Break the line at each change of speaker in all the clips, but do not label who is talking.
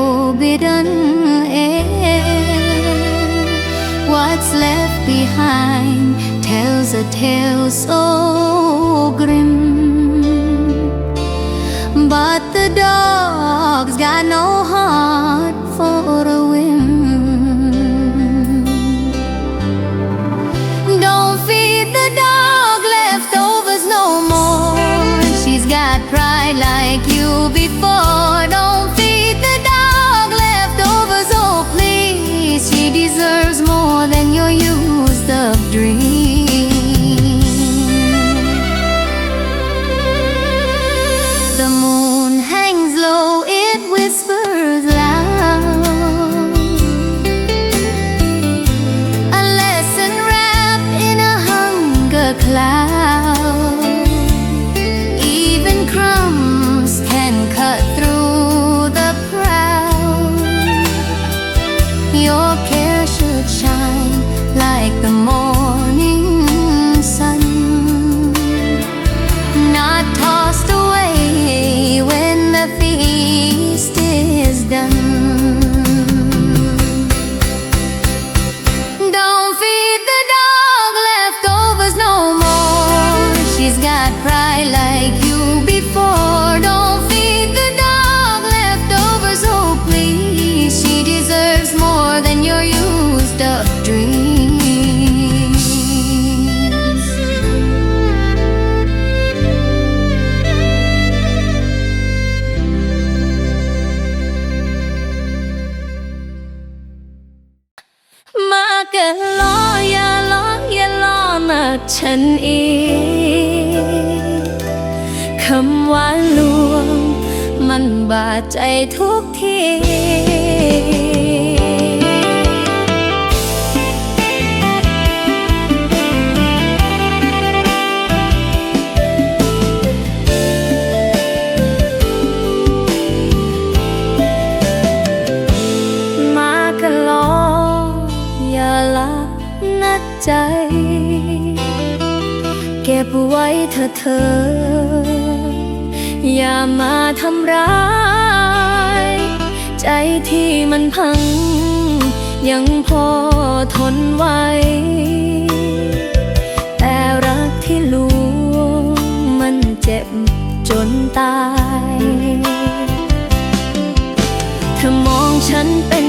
forbidden air. What's left behind tells a tale so grim. But the dog's got no heart for ทุกทีใจเก็บไว้เธอเธอ อย่ามาทำร้าย ใจที่มันพัง ยังพอทนไหวแต่รักที่ลวงมันเจ็บจนตาย เธอมองฉันเป็น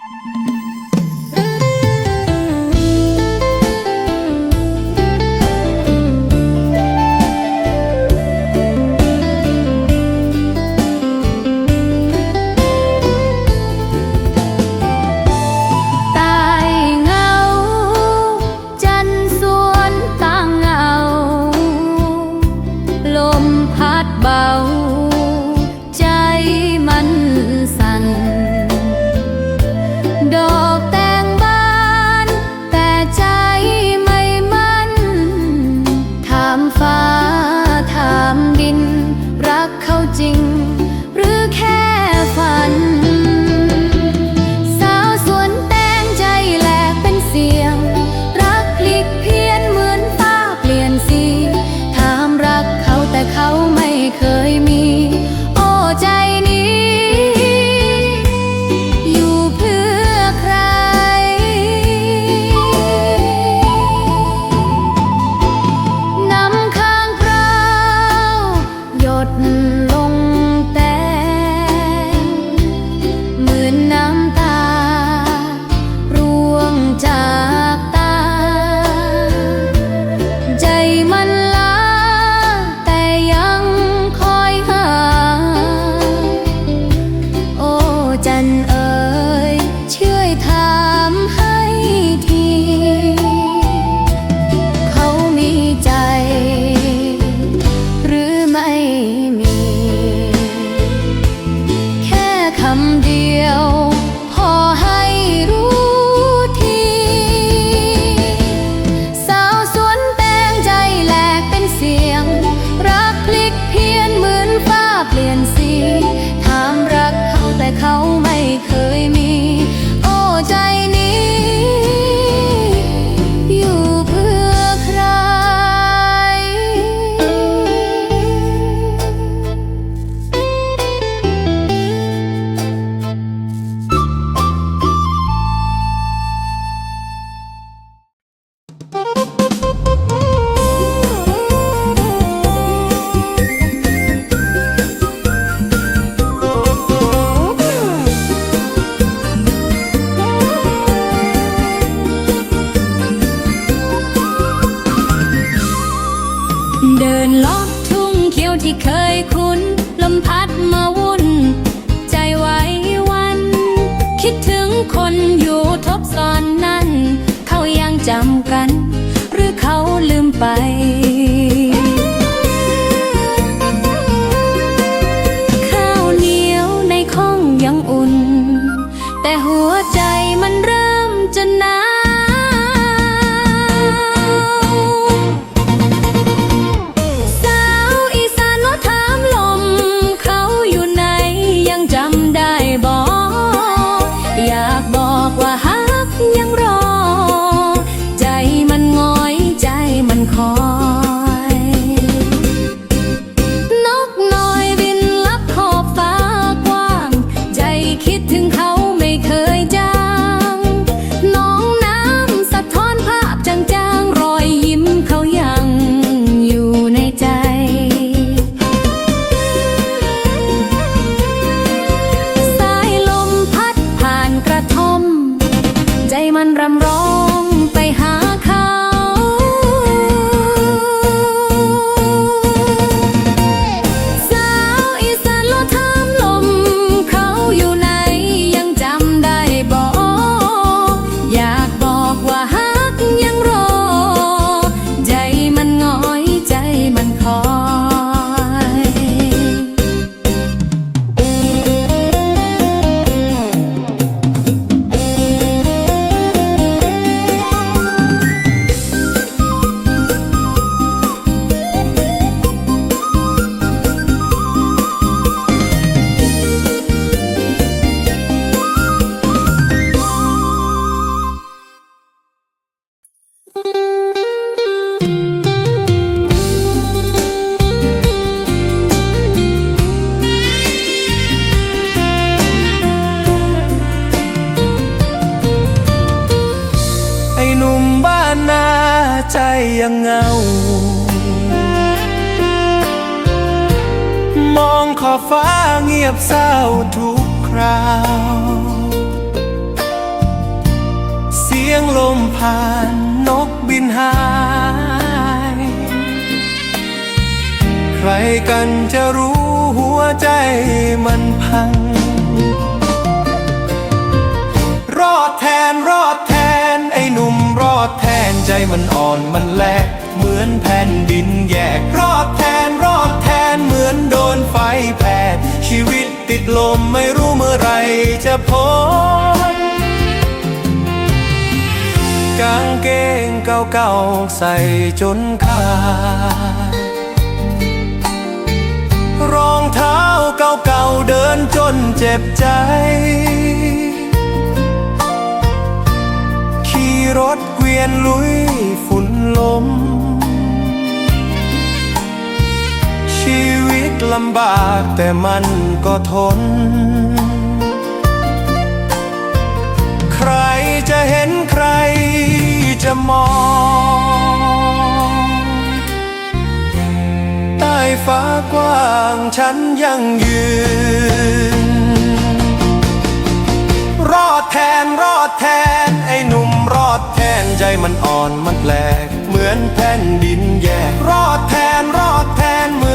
thank you หัวใจ ยบเศ
ร้าทุกคราว เสียงลมผ่านนกบินหาย ใครกันจะรู้หัวใจมันพัง รอดแทนรอดแทน ไอ้หนุ่มรอดแทนใจมันอ่อนมันแลกเหมือนแผ่นดินแยกรอด ลมไม่รู้เมื่อไรจะพ้นกางเกงเก่าๆใส่จนขาดรองเท้าเก่าๆเดินจนเจ็บใจ ขี่รถเกวียนลุยฝุ่นลมชีว ลำบากแต่มันก็ทน ใครจะเห็นใครจะมอง ใต้ฟ้ากว้างฉันยังยืน รอดแทนรอดแทน ไอ้หนุ่มรอดแทนใจมันอ่อนมันแปลก เหมือนแผ่นดินแยก รอดแทนรอด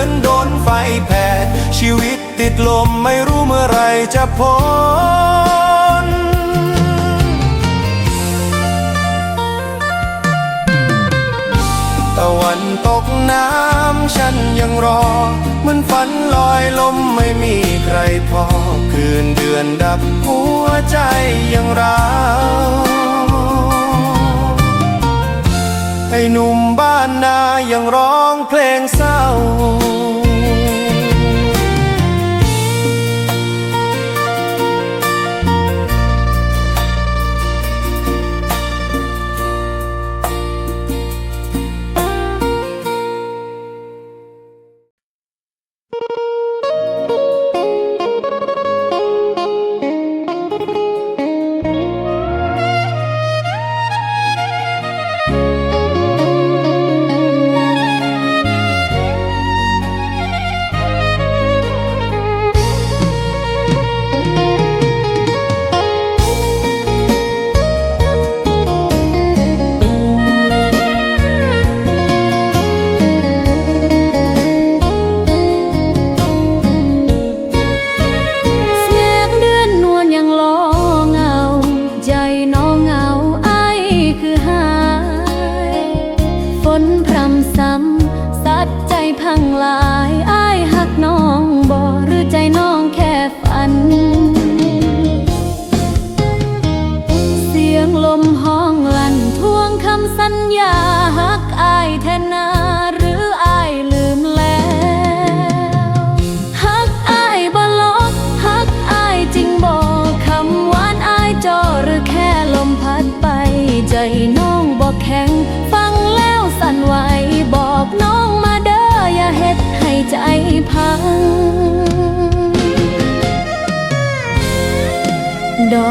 อนโดนไฟแผด ชีวิตติดลมไม่รู้เมื่อไรจะพ้นตะวันตกน้ำฉันยังรอ มันฝันลอยลมไม่มีใครพอ คืนเดือนดับหัวใจยังร้าวไอ้หนุ่มบ้านนายังร้องเพลงเศร้า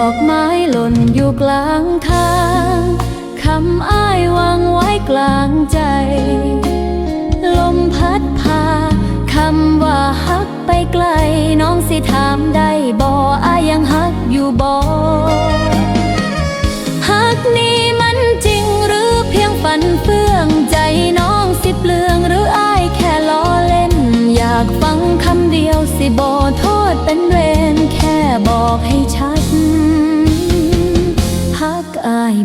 อกไม้หล่นอยู่กลางทางคำอ้ายวางไว้กลางใจ ลมพัดพาคำว่าฮักไปไกล น้องสิถามได้บ่อายังฮักอยู่บ่ฮักนี้มันจริงหรือเพียงฝันเฟื่องใจน้องสิเปลืองหรืออ้ายแค่ล้อเล่น อยากฟังคำเดียวสิบ่โทษเป็นเวรแค่บอกให้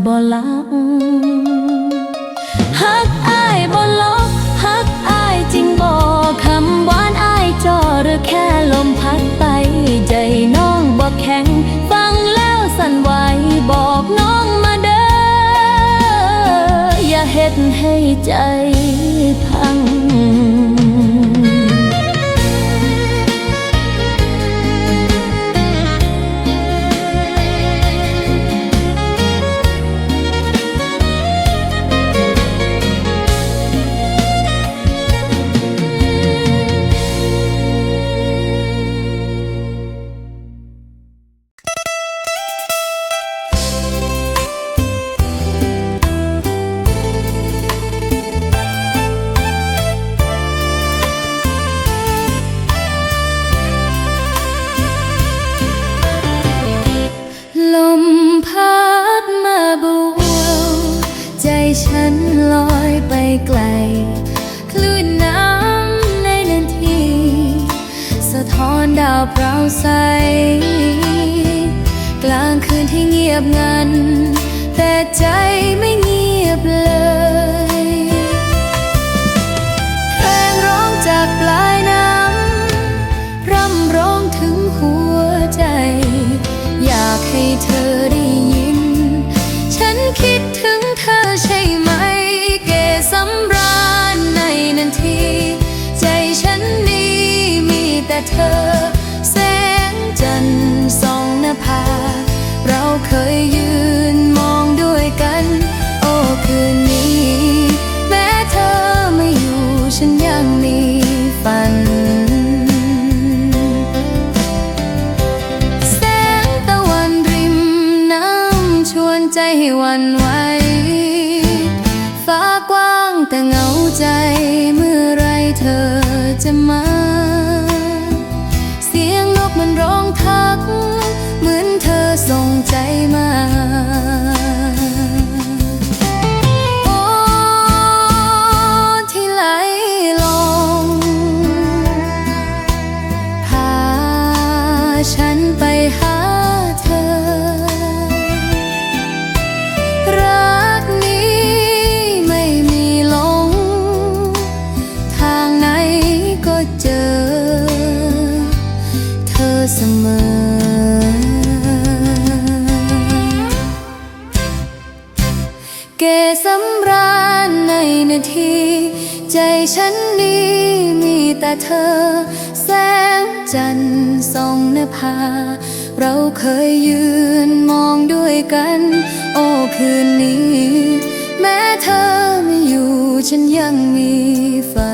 บ่ลังฮักอายบ่ลบฮักอายจริงบอกคำหวานอายจอหรือแค่ลมพัดไปใจน้องบอกแข็งฟังแล้วสั่นไหวบอกน้องมาเด้ออย่าเฮ็ดให้ใจ 可以。 เราเคยยืนมองด้วยกัน โอ้คืนนี้ แม้เธอไม่อยู่ฉันยังมีฝัน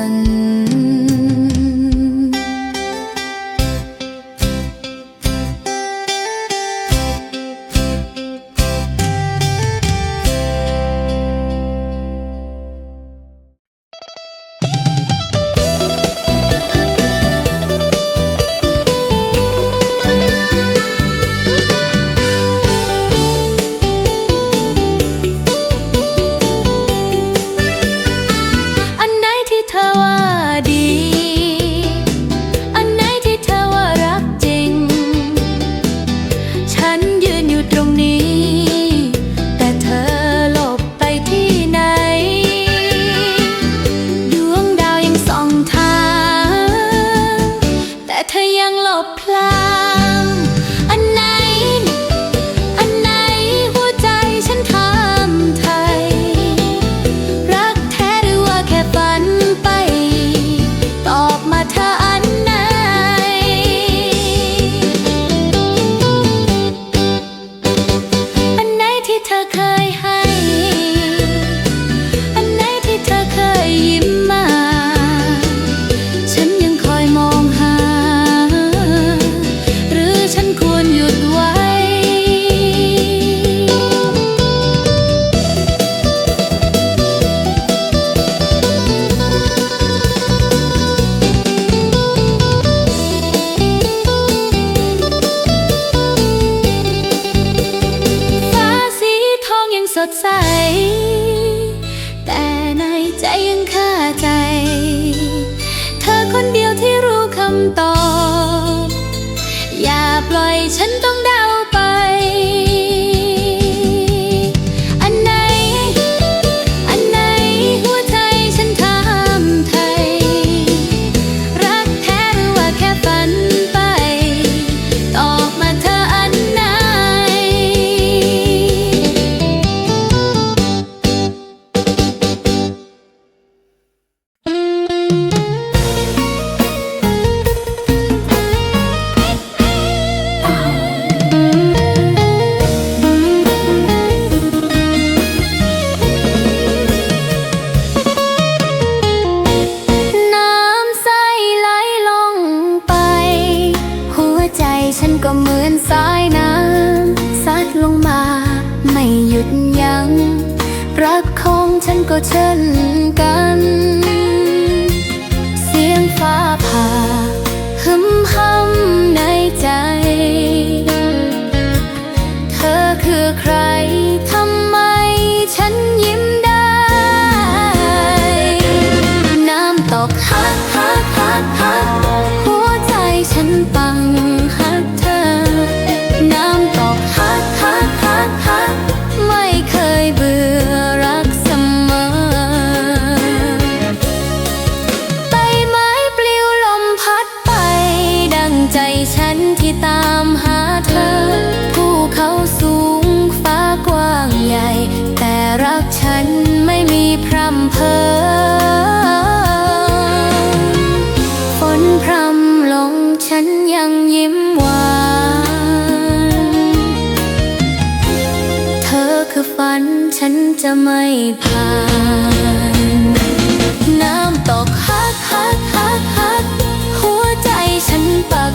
ฉันจะไม่ผ่านน้ำตกฮักฮักฮักฮักหัวใจฉันปัก